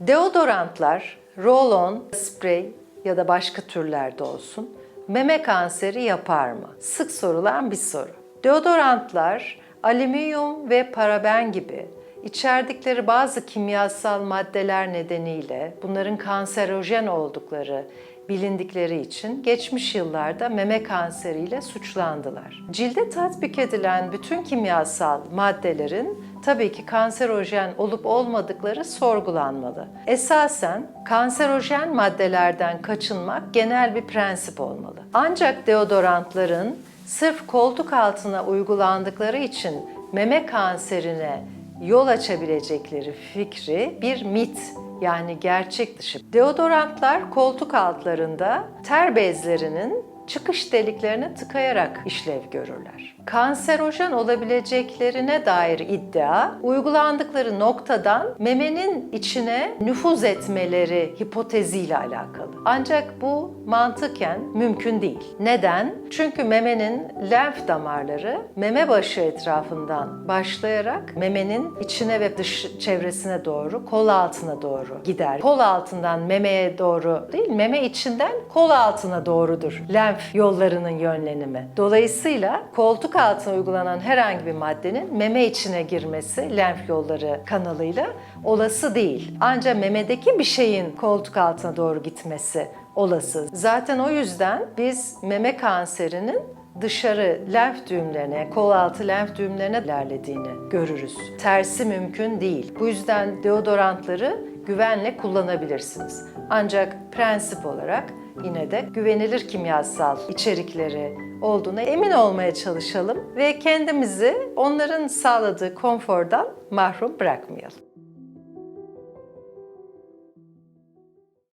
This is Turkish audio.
Deodorantlar, roll-on, sprey ya da başka türlerde olsun meme kanseri yapar mı? Sık sorulan bir soru. Deodorantlar alüminyum ve paraben gibi içerdikleri bazı kimyasal maddeler nedeniyle bunların kanserojen oldukları bilindikleri için geçmiş yıllarda meme kanseriyle suçlandılar. Cilde tatbik edilen bütün kimyasal maddelerin tabii ki kanserojen olup olmadıkları sorgulanmalı. Esasen kanserojen maddelerden kaçınmak genel bir prensip olmalı. Ancak deodorantların sırf koltuk altına uygulandıkları için meme kanserine yol açabilecekleri fikri bir mit yani gerçek dışı. Deodorantlar koltuk altlarında ter bezlerinin çıkış deliklerini tıkayarak işlev görürler. Kanserojen olabileceklerine dair iddia uygulandıkları noktadan memenin içine nüfuz etmeleri hipoteziyle alakalı. Ancak bu mantıken mümkün değil. Neden? Çünkü memenin lenf damarları meme başı etrafından başlayarak memenin içine ve dış çevresine doğru, kol altına doğru gider. Kol altından memeye doğru değil, meme içinden kol altına doğrudur lenf yollarının yönlenimi. Dolayısıyla koltuk altına uygulanan herhangi bir maddenin meme içine girmesi lenf yolları kanalıyla olası değil. Ancak memedeki bir şeyin koltuk altına doğru gitmesi olası. Zaten o yüzden biz meme kanserinin dışarı lenf düğümlerine, kol altı lenf düğümlerine ilerlediğini görürüz. Tersi mümkün değil. Bu yüzden deodorantları güvenle kullanabilirsiniz. Ancak prensip olarak yine de güvenilir kimyasal içerikleri olduğuna emin olmaya çalışalım ve kendimizi onların sağladığı konfordan mahrum bırakmayalım.